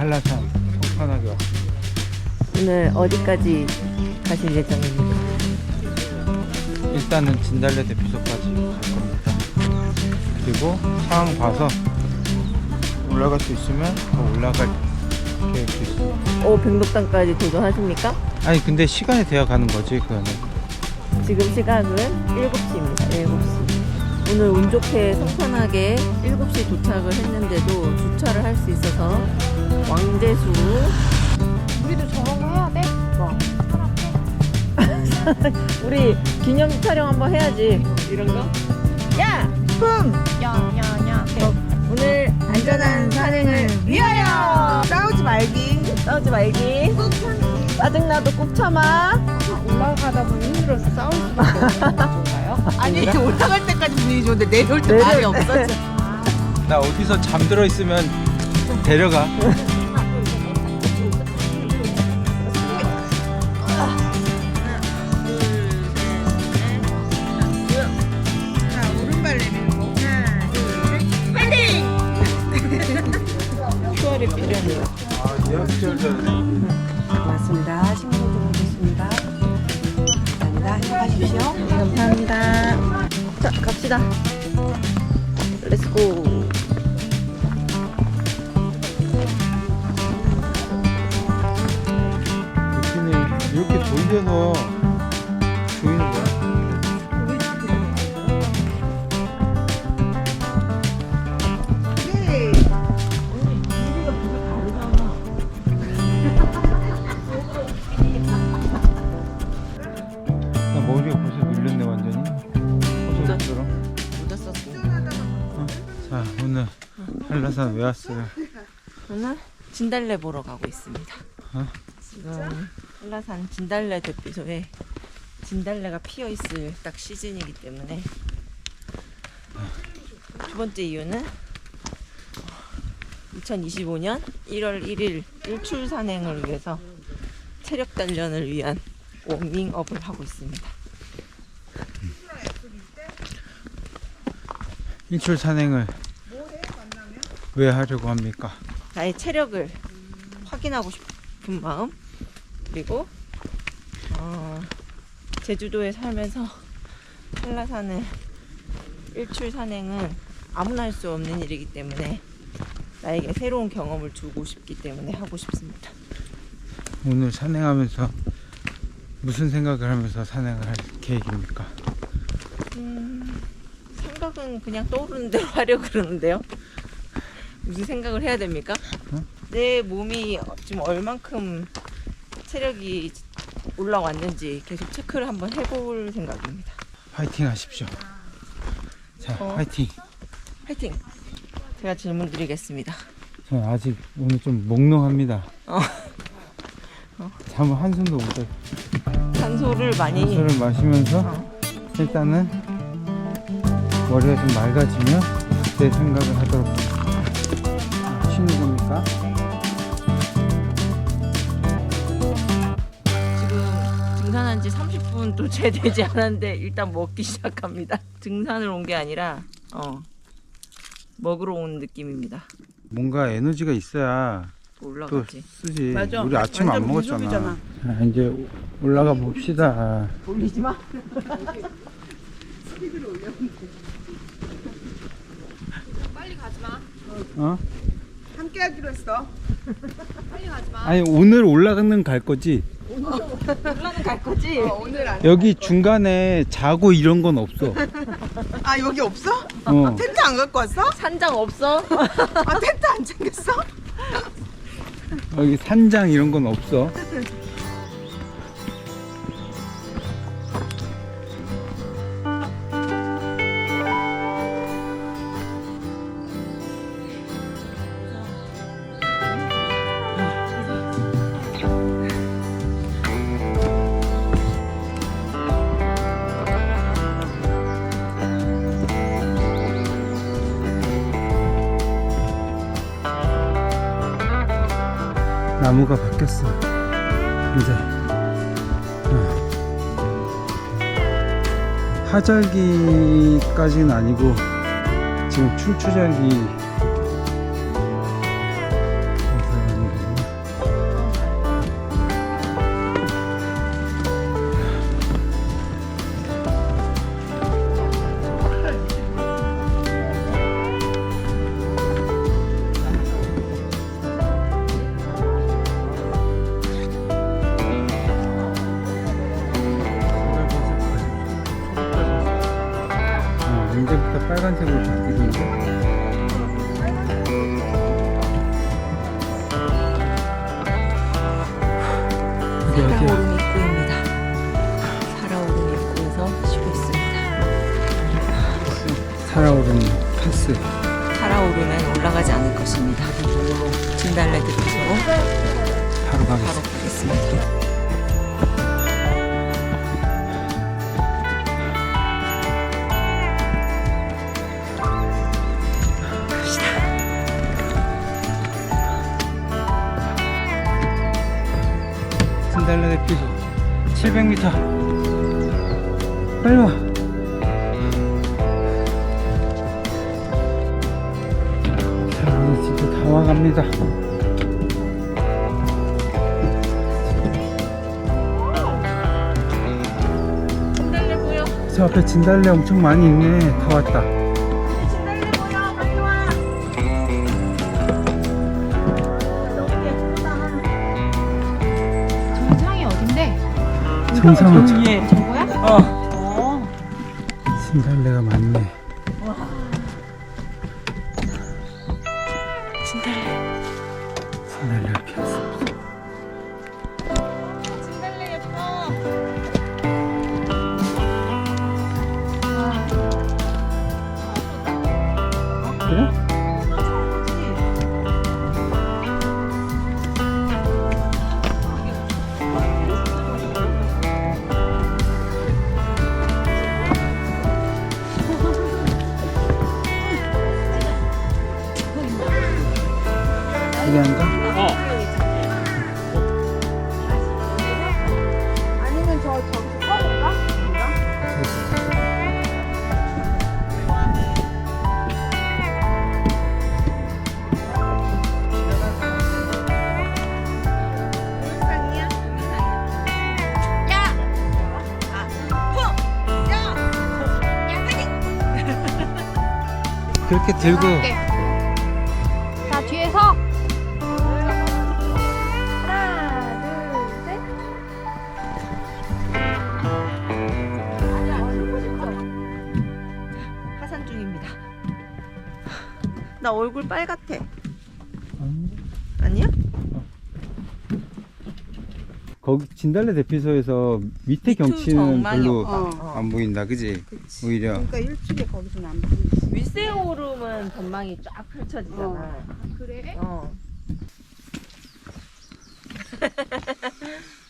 한라산 성탄하게 왔습니다. 오늘 어디까지 가실 예정입니까? 일단은 진달래 대피소까지 갈 겁니다. 그리고 상황 봐서 올라갈 수 있으면 더 올라갈 계획도 있습니다. 오 백록당까지 도전하십니까? 아니 근데 시간이 되어 가는 거지 그거는. 지금 시각은 7시입니다. 7시. 오늘 운 좋게 성탄하게 7시 도착을 했는데도 주차를 할 수 있어서 왕재수 우리도 저런 거 해야 돼? 뭐? 우리 기념 촬영 한번 해야지. 이런 거? 야! 품! 야야야 오늘 안전한 산행을 위하여! 싸우지 말기. 싸우지 말기. 짜증나도 꾹 참아. 올라가다 보니 힘들어서 싸울 수밖에 없는 건가요? 아니 올라갈 때까지 분위기 좋은데 내려올 때 말이 때. 없었지. 나 어디서 잠들어 있으면 데려가. 자 오른발 내밀고 하나 둘 수월이 필요해요. 아 예약절 전에. 고맙습니다. 신고 감사합니다. 자, 갑시다. 렛츠고. 이렇게 돌려서 왜 왔어요? 오늘 진달래 보러 가고 있습니다. 어? 지금 한라산 진달래 대피소에 진달래가 피어 있을 딱 시즌이기 때문에 두 번째 이유는 2025년 1월 1일 일출 산행을 위해서 체력 단련을 위한 워밍업을 하고 있습니다. 일출 산행을 왜 하려고 합니까? 나의 체력을 확인하고 싶은 마음 그리고 어, 제주도에 살면서 한라산을 일출 산행은 아무나 할 수 없는 일이기 때문에 나에게 새로운 경험을 주고 싶기 때문에 하고 싶습니다. 오늘 산행하면서 무슨 생각을 하면서 산행을 할 계획입니까? 음, 생각은 그냥 떠오르는 대로 하려고 그러는데요. 무슨 생각을 해야 됩니까? 어? 내 몸이 지금 얼만큼 체력이 올라왔는지 계속 체크를 한번 해볼 생각입니다. 화이팅 하십시오. 자, 어. 화이팅. 화이팅! 제가 질문 드리겠습니다. 저는 아직 오늘 좀 몽롱합니다. 어. 잠을 한숨도 못 자요. 산소를 많이 술을 마시면서 어. 일단은 머리가 좀 맑아지면 그때 생각을 하도록 30분도 채 되지 않았는데 일단 먹기 시작합니다. 등산을 온 게 아니라 어, 먹으러 온 느낌입니다. 뭔가 에너지가 있어야 또 올라가지. 쓰지. 맞아. 우리 아침 안 완전 먹었잖아. 민속이잖아. 자, 이제 올라가 봅시다. 올리지 마. 빨리 가지 마. 어? 함께 하기로 했어. 빨리 가지 마. 아니 오늘 올라가는 갈 거지. 올라는 갈 거지? 오늘 안. 여기 중간에 자고 이런 건 없어. 아 여기 없어? 어. 텐트 안 갖고 왔어? 산장 없어? 아 텐트 안 챙겼어? 여기 산장 이런 건 없어. 나무가 바뀌었어. 이제 어. 하절기까지는 아니고 지금 춘추절기 살아오르는 패스. 살아오르면 올라가지 않을 것입니다. 진달래 들으시고 바로 바로 가겠습니다. 가겠습니다. 진달래 대피 700m. 빨리 와. 이제 진짜 다 와갑니다. 진달래 보여. 저 앞에 진달래 엄청 많이 있네. 다 왔다. 진달래 보여. 빨리 와. 너무 예쁘다. 정상이 어딘데? 정상은. 저거야? 어. 어. 진달래가 많네. 그 그렇게 들고 네. 자 뒤에서 하나 둘 셋. 하산 중입니다. 나 얼굴 빨갛대. 아니야? 거기 진달래 대피소에서 밑에 경치는 별로 없다. 안 보인다, 그지? 오히려 그러니까 일찍에 거기서는 안 보이지. 윗세 오름은 전망이 쫙 펼쳐지잖아. 그래? 어.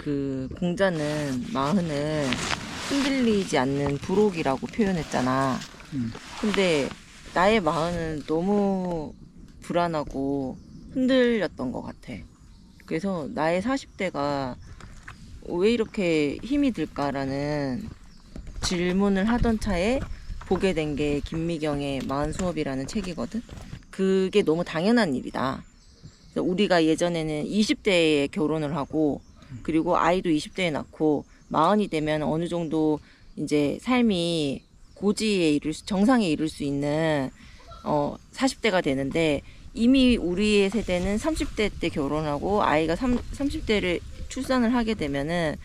그 공자는 마흔을 흔들리지 않는 부록이라고 표현했잖아. 음. 근데 나의 마흔은 너무 불안하고 흔들렸던 것 같아. 그래서 나의 40대가 왜 이렇게 힘이 들까라는 질문을 하던 차에 보게 된 게 김미경의 마흔 수업이라는 책이거든. 그게 너무 당연한 일이다. 우리가 예전에는 20대에 결혼을 하고 그리고 아이도 20대에 낳고 마흔이 되면 어느 정도 이제 삶이 고지에 이를 수, 정상에 이를 수 있는 어 40대가 되는데 이미 우리의 세대는 30대 때 결혼하고 아이가 3, 30대를 출산을 하게 되면은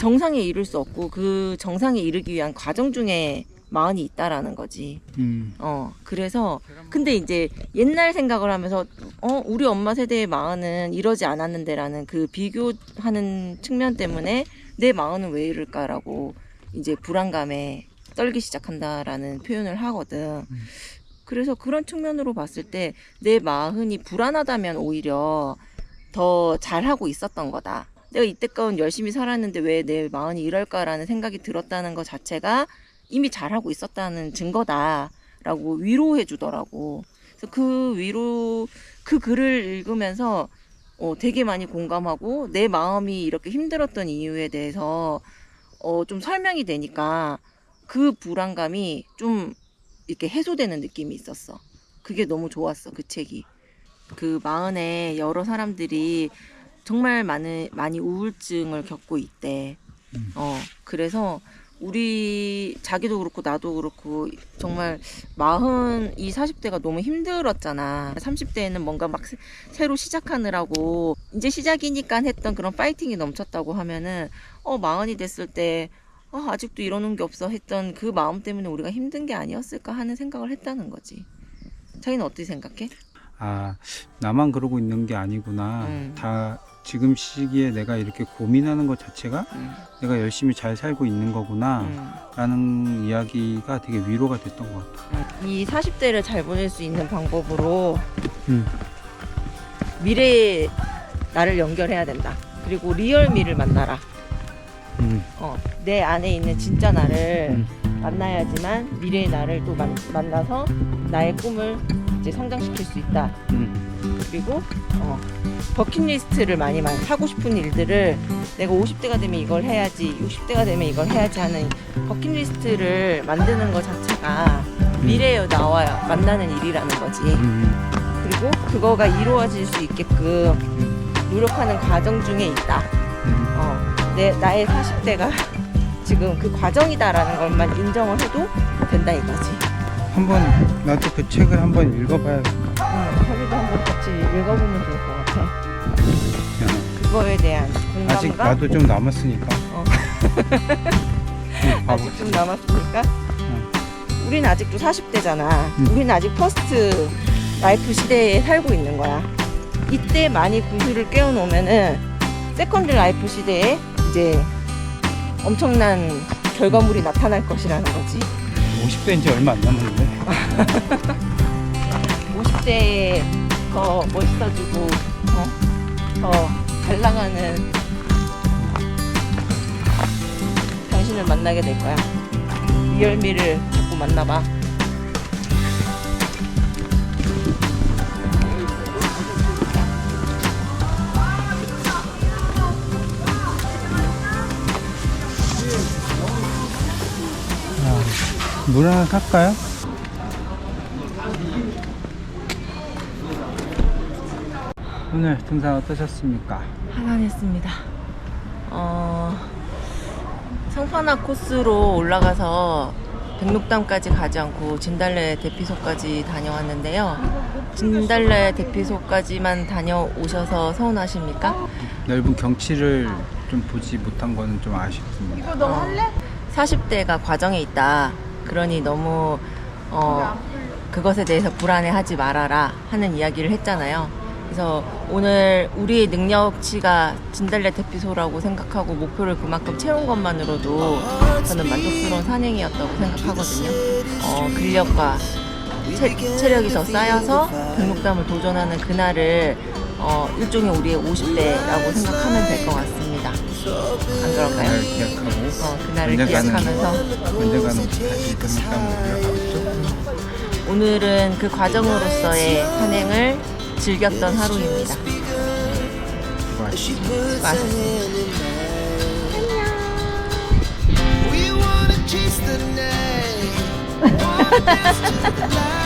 정상에 이를 수 없고 그 정상에 이르기 위한 과정 중에 마흔이 있다라는 거지. 음. 어, 그래서, 근데 이제 옛날 생각을 하면서, 어, 우리 엄마 세대의 마흔은 이러지 않았는데라는 그 비교하는 측면 때문에 내 마흔은 왜 이럴까라고 이제 불안감에 떨기 시작한다라는 표현을 하거든. 그래서 그런 측면으로 봤을 때 내 마흔이 불안하다면 오히려 더 잘하고 있었던 거다. 내가 이때껏 열심히 살았는데 왜 내 마흔이 이럴까라는 생각이 들었다는 것 자체가 이미 잘하고 있었다는 증거다라고 위로해 주더라고. 그래서 그 위로 그 글을 읽으면서 어, 되게 많이 공감하고 내 마음이 이렇게 힘들었던 이유에 대해서 어, 좀 설명이 되니까 그 불안감이 좀 이렇게 해소되는 느낌이 있었어. 그게 너무 좋았어, 그 책이. 그 마흔에 여러 사람들이 정말 많은, 많이 우울증을 겪고 있대. 음. 어, 그래서 우리 자기도 그렇고 나도 그렇고 정말 마흔 이 40대가 너무 힘들었잖아. 30대에는 뭔가 막 새- 새로 시작하느라고 이제 시작이니까 했던 그런 파이팅이 넘쳤다고 하면은 어 마흔이 됐을 때 아, 아직도 이러는 게 없어 했던 그 마음 때문에 우리가 힘든 게 아니었을까 하는 생각을 했다는 거지. 자기는 어떻게 생각해? 아 나만 그러고 있는 게 아니구나. 음. 다 지금 시기에 내가 이렇게 고민하는 것 자체가 음, 내가 열심히 잘 살고 있는 거구나. 음. 라는 이야기가 되게 위로가 됐던 것 같아. 이 40대를 잘 보낼 수 있는 방법으로 음. 미래의 나를 연결해야 된다. 그리고 리얼미를 만나라. 음. 어, 내 안에 있는 진짜 나를 음. 만나야지만 미래의 나를 또 만, 만나서 나의 꿈을 이제 성장시킬 수 있다. 음. 그리고 어, 버킷리스트를 많이 많이 하고 싶은 일들을 내가 50대가 되면 이걸 해야지, 60대가 되면 이걸 해야지 하는 버킷리스트를 만드는 것 자체가 미래의 나와 만나는 일이라는 거지. 음. 그리고 그거가 이루어질 수 있게끔 노력하는 과정 중에 있다. 음. 어, 내 나의 40대가 지금 그 과정이다라는 것만 인정을 해도 된다 이거지. 한번 나도 그 책을 한번 읽어봐야겠다. 응, 읽어보면 좋을 것 같아. 그거에 대한 아직 공감과 나도 좀 남았으니까. 어. 아직 좀 남았으니까. 우리는 아직도 40대잖아. 음. 우리는 아직 퍼스트 라이프 시대에 살고 있는 거야. 이때 많이 구슬을 깨워놓으면은 세컨드 라이프 시대에 이제 엄청난 결과물이 나타날 것이라는 거지. 50대인 지 얼마 안 남았는데. 50대에 더 멋있어지고 어? 더잘 나가는 당신을 만나게 될 거야. 리얼미를 자꾸 만나봐. 물 하나 살까요? 오늘 등산 어떠셨습니까? 한산했습니다. 어, 성판화 코스로 올라가서 백록담까지 가지 않고 진달래 대피소까지 다녀왔는데요. 진달래 대피소까지만 다녀오셔서 서운하십니까? 넓은 경치를 좀 보지 못한 거는 좀 아쉽습니다. 이거 너 할래? 40대가 과정에 있다. 그러니 너무 어, 그것에 대해서 불안해하지 말아라 하는 이야기를 했잖아요. 그래서 오늘 우리의 능력치가 진달래 대피소라고 생각하고 목표를 그만큼 채운 것만으로도 저는 만족스러운 산행이었다고 생각하거든요. 어, 근력과 체, 체력이 더 쌓여서 백록담을 도전하는 그날을 어, 일종의 우리의 50대라고 생각하면 될 것 같습니다. 안 그럴까요? 그날 기약하고 어, 그날을 언젠가는 기약하면서 언젠가는 다시 등록담을 올라가겠죠? 오늘은 그 과정으로서의 산행을 즐겼던 하루입니다. 수고하셨습니다. 수고